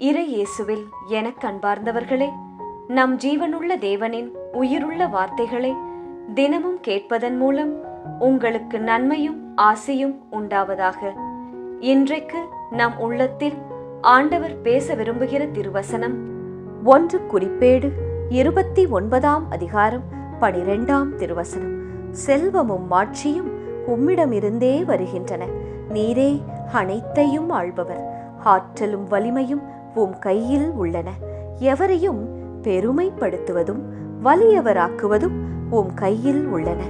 இறை இயேசுவில் எனக் அன்பார்ந்தவர்களே நம் ஜீவனுள்ள தேவனின் உயிருள்ள வார்த்தைகளை தினமும் கேட்பதன் மூலம் உங்களுக்கு நன்மையும் ஆசையும் உண்டாவதாக. இன்றைக்கு நம் உள்ளத்தில் ஆண்டவர் பேச விரும்புகிற திருவசனம் ஒன்று குறிப்பேடு இருபத்தி ஒன்பதாம் அதிகாரம் பனிரெண்டாம் திருவசனம். செல்வமும் மாட்சியும் உம்மிடமிருந்தே வருகின்றன. நீரே அனைத்தையும் ஆள்பவர். ஆற்றலும் வலிமையும் உம் கையில் உள்ளன. எவரையும் பெருமைப்படுத்துவதும் வலியவராக்குவதும் உம் கையில் உள்ளன.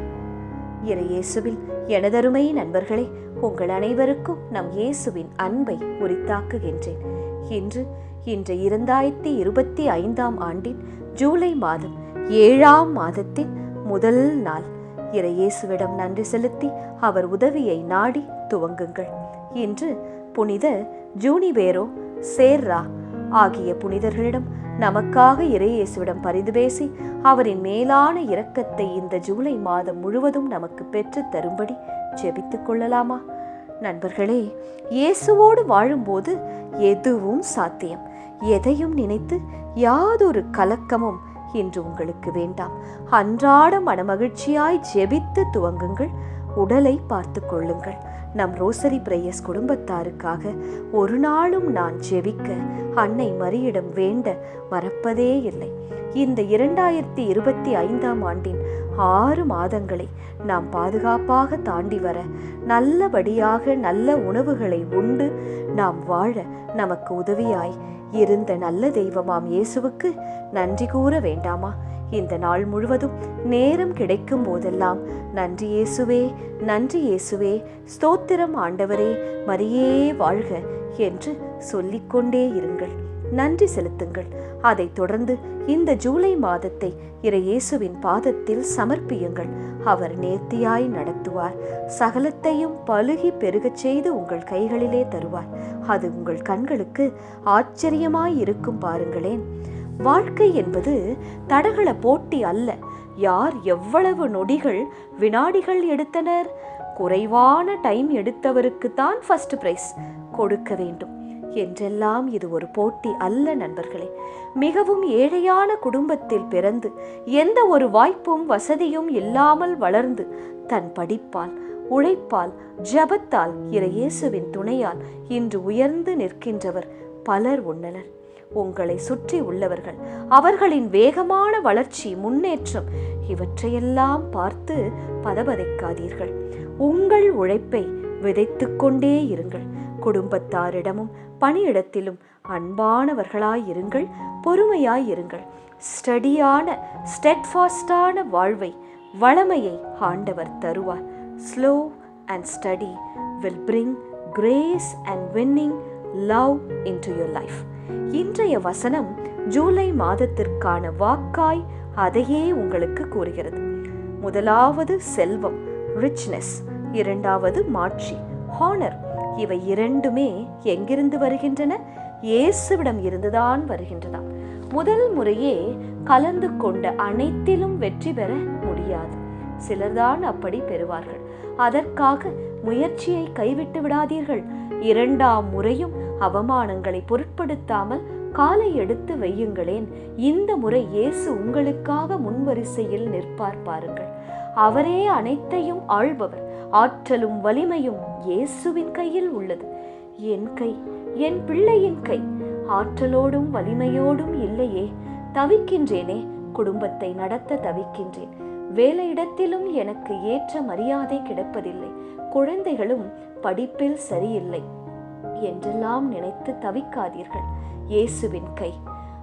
இறையேசுவில் எனதருமை நண்பர்களே உங்கள் அனைவருக்கும் நம் இயேசுவின் அன்பை உரித்தாக்குகின்றேன். இன்று இன்று இரண்டாயிரத்தி இருபத்தி ஐந்தாம் ஆண்டின் ஜூலை மாதம் ஏழாம் மாதத்தின் முதல் நாள். இறையேசுவிடம் நன்றி செலுத்தி அவர் உதவியை நாடி துவங்குங்கள். இன்று புனித ஜூனிபேரோ சேர்ரா ஆகிய புனிதர்களிடம் நமக்காக இறையேசுவிடம் பரிந்து பேசி அவரின் மேலான இரக்கத்தை இந்த ஜூலை மாதம் முழுவதும் நமக்கு பெற்றுத் தரும்படி ஜெபித்துக் கொள்ளலாமா? நண்பர்களே இயேசுவோடு வாழும்போது எதுவும் சாத்தியம். எதையும் நினைத்து யாதொரு கலக்கமும் இன்று உங்களுக்கு வேண்டாம். அன்றாட மனமகிழ்ச்சியாய் ஜெபித்து துவங்குங்கள். உடலை பார்த்து கொள்ளுங்கள். நம் ரோசரி பிரேயஸ் குடும்பத்தாருக்காக ஒரு நாளும் நான் ஜெபிக்க அன்னை மரியிடம் வேண்ட மறப்பதே இல்லை. இந்த இரண்டாயிரத்தி இருபத்தி ஐந்தாம் ஆண்டின் ஆறு மாதங்களை நாம் பாதுகாப்பாக தாண்டி வர நல்லபடியாக நல்ல உணவுகளை உண்டு நாம் வாழ நமக்கு உதவியாய். இருந்த நல்ல தெய்வமாம் இயேசுவுக்கு நன்றி கூற வேண்டாமா? இந்த நாள் முழுவதும் நேரம் கிடைக்கும் போதெல்லாம் நன்றி இயேசுவே நன்றி இயேசுவே ஸ்தோத்திரம் ஆண்டவரே மரியே வாழ்க என்று சொல்லிக்கொண்டே இருங்கள். நன்றி செலுத்துங்கள். அதைத் தொடர்ந்து இந்த ஜூலை மாதத்தை இறை இயேசுவின் பாதத்தில் சமர்ப்பியுங்கள். அவர் நேர்த்தியாய் நடத்துவார். சகலத்தையும் பழுகி பெருகச் செய்து உங்கள் கைகளிலே தருவார். அது உங்கள் கண்களுக்கு ஆச்சரியமாய் இருக்கும் பாருங்களேன். வாழ்க்கை என்பது தடகள போட்டி அல்ல. யார் எவ்வளவு நொடிகள் வினாடிகள் எடுத்தனர்? குறைவான டைம் எடுத்தவருக்கு தான் ஃபர்ஸ்ட் பிரைஸ் கொடுக்க வேண்டும். என்றெல்லாம் இது ஒரு போட்டி அல்ல நண்பர்களே. மிகவும் ஏழையான குடும்பத்தில் பிறந்து எந்த ஒரு வாய்ப்பும் வசதியும் இல்லாமல் வளர்ந்து தன் படிப்பால் உழைப்பால் ஜபத்தால் இறையேசுவின் துணையால் இன்று உயர்ந்து நிற்கின்றவர் பலர் உண்ணனர் உங்களை சுற்றி உள்ளவர்கள். அவர்களின் வேகமான வளர்ச்சி முன்னேற்றம் இவற்றையெல்லாம் பார்த்து பதபதைக்காதீர்கள். உங்கள் உழைப்பை விதைத்து கொண்டே இருங்கள். குடும்பத்தாரிடமும் பணியிடத்திலும் அன்பானவர்களாயிருங்கள் பொறுமையாயிருங்கள் ஸ்டடியான ஸ்டெட்ஃபாஸ்டான வாழ்வை வளமையை ஆண்டவர் தருவார். Slow and steady will bring grace and winning love into your life இன்றைய வசனம் ஜூலை மாதத்திற்கான வாக்காய் அதையே உங்களுக்கு கூறுகிறது. முதலாவது செல்வம் ரிச்னஸ் இரண்டாவது மாட்சி ஹானர் இவை இரண்டுமே எங்கிருந்து வருகின்றன? இயேசுவிடம் இருந்துதான் வருகின்றன. முதல் முறையே கலந்து கொண்ட அனைத்திலும் வெற்றி பெற முடியாது. சிலர்தான் அப்படி பெறுவார்கள். அதற்காக முயற்சியை கைவிட்டு விடாதீர்கள். இரண்டாம் முறையும் அவமானங்களை பொருட்படுத்தாமல் காலை எடுத்து வையுங்களேன். இந்த முறை இயேசு உங்களுக்காக முன்வரிசையில் நிற்பார் பாருங்கள். அவரே அனைத்தையும் ஆள்பவர். ஆற்றலும் வலிமையும் இயேசுவின் கையில் உள்ளது. என் கை என் பிள்ளையின் கை ஆற்றலோடும் வலிமையோடும் இல்லையே. தவிக்கின்றேனே குடும்பத்தை நடத்த தவிக்கின்றேன். வேலையிடத்திலும் எனக்கு ஏற்ற மரியாதை கிடைப்பதில்லை. குழந்தைகளும் படிப்பில் சரியில்லை என்றெல்லாம் நினைத்து தவிக்காதீர்கள். இயேசுவின் கை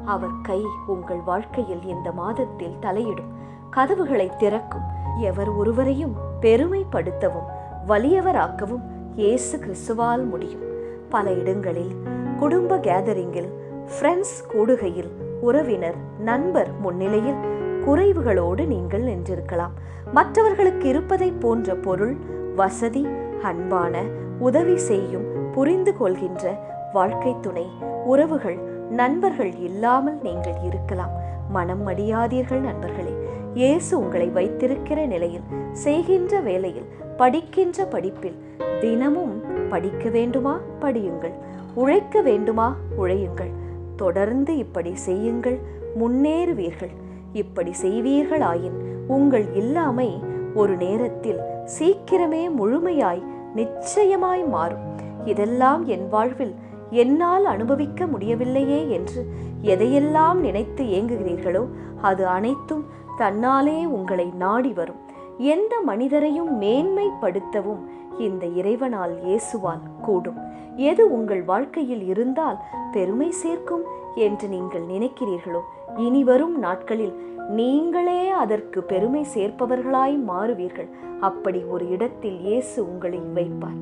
அவர் கை உங்கள் வாழ்க்கையில் இந்த மாதத்தில் தலையிடும். கதவுகளை திறக்கும். எவர் ஒருவரையும் பெருமைப்படுத்தவும் வலியவராக்கவும் இயேசு கிறிஸ்துவால் முடியும். பல இடங்களில் குடும்ப கேதரிங்கில் ஃப்ரெண்ட்ஸ் கூடுகையில் உறவினர் நண்பர் முன்னிலையில் குறைவுகளோடு நீங்கள் நின்றிருக்கலாம். மற்றவர்களுக்கு இருப்பதை போன்ற பொருள் வசதி அன்பான உதவி செய்யும் புரிந்து கொள்கின்ற வாழ்க்கை துணை உறவுகள் நண்பர்கள் இல்லாமல் நீங்கள் இருக்கலாம். மனம் மடியாதீர்கள் நண்பர்களே. இயேசு உங்களை வைத்திருக்கிற நிலையில் செய்கின்ற வேலையில் படிக்கின்ற படிப்பில் தினமும் படிக்க வேண்டுமா? படியுங்கள். உழைக்க வேண்டுமா? உழையுங்கள். தொடர்ந்து இப்படி செய்யுங்கள். முன்னேறுவீர்கள். இப்படி செய்வீர்களாயின் உங்கள் இல்லாமை ஒரு நேரத்தில் சீக்கிரமே முழுமையாய் நிச்சயமாய் மாறும். இதெல்லாம் என் வாழ்வில் என்னால் அனுபவிக்க முடியவில்லையே என்று எதையெல்லாம் நினைத்து ஏங்குகிறீர்களோ அது அனைத்தும் தன்னாலே உங்களை நாடி வரும். எந்த மனிதரையும் மேன்மைப்படுத்தவும் இந்த இறைவனால் இயேசுவால் கூடும். எது உங்கள் வாழ்க்கையில் இருந்தால் பெருமை சேர்க்கும் என்று நீங்கள் நினைக்கிறீர்களோ? இனி வரும் நாட்களில் நீங்களே அதற்கு பெருமை சேர்ப்பவர்களாய் மாறுவீர்கள். அப்படி ஒரு இடத்தில் இயேசு உங்களை வைப்பார்.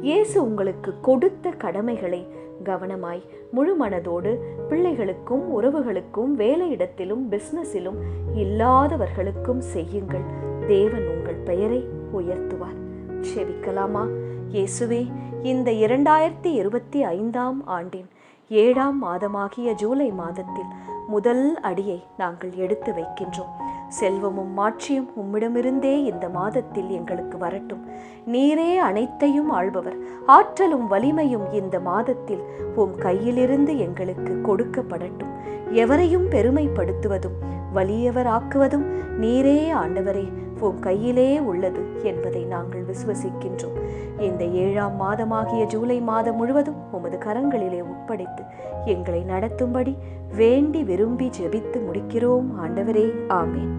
இயேசு உங்களுக்கு கொடுத்த கடமைகளை கவனமாய் முழு மனதோடு பிள்ளைகளுக்கும் உறவுகளுக்கும் வேலையிடத்திலும் பிசினஸிலும் இல்லாதவர்களுக்கும் செய்யுங்கள். தேவன் உங்கள் பெயரை உயர்த்துவார். செபிக்கலாமா இயேசுவே இந்த இரண்டாயிரத்தி இருபத்தி ஐந்தாம் ஆண்டின் ஏழாம் மாதமாகிய ஜூலை மாதத்தில் முதல் அடியை நாங்கள் எடுத்து வைக்கின்றோம். செல்வமும் மாட்சியும் உம்மிடமிருந்தே இந்த மாதத்தில் எங்களுக்கு வரட்டும். நீரே அனைத்தையும் ஆள்பவர். ஆற்றலும் வலிமையும் இந்த மாதத்தில் உம் கையிலிருந்து எங்களுக்கு கொடுக்கப்படட்டும். எவரையும் பெருமைப்படுத்துவதும் வலியவராக்குவதும் நீரே ஆண்டவரே உம் கையிலே உள்ளது என்பதை நாங்கள் விசுவசிக்கின்றோம். இந்த ஏழாம் மாதமாகிய ஜூலை மாதம் முழுவதும் உமது கரங்களிலே ஒப்படைத்து எங்களை நடத்தும்படி வேண்டி விரும்பி ஜெபித்து முடிக்கிறோம் ஆண்டவரே. ஆமேன்.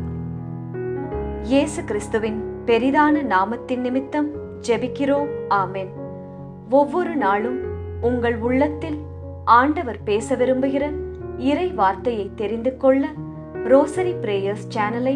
இயேசு கிறிஸ்துவின் பெரிதான நாமத்தின் நிமித்தம் ஜெபிக்கிறோம் ஆமேன். ஒவ்வொரு நாளும் உங்கள் உள்ளத்தில் ஆண்டவர் பேச விரும்புகிற இறை வார்த்தையை தெரிந்து கொள்ள ரோசரி பிரேயர்ஸ் சேனலை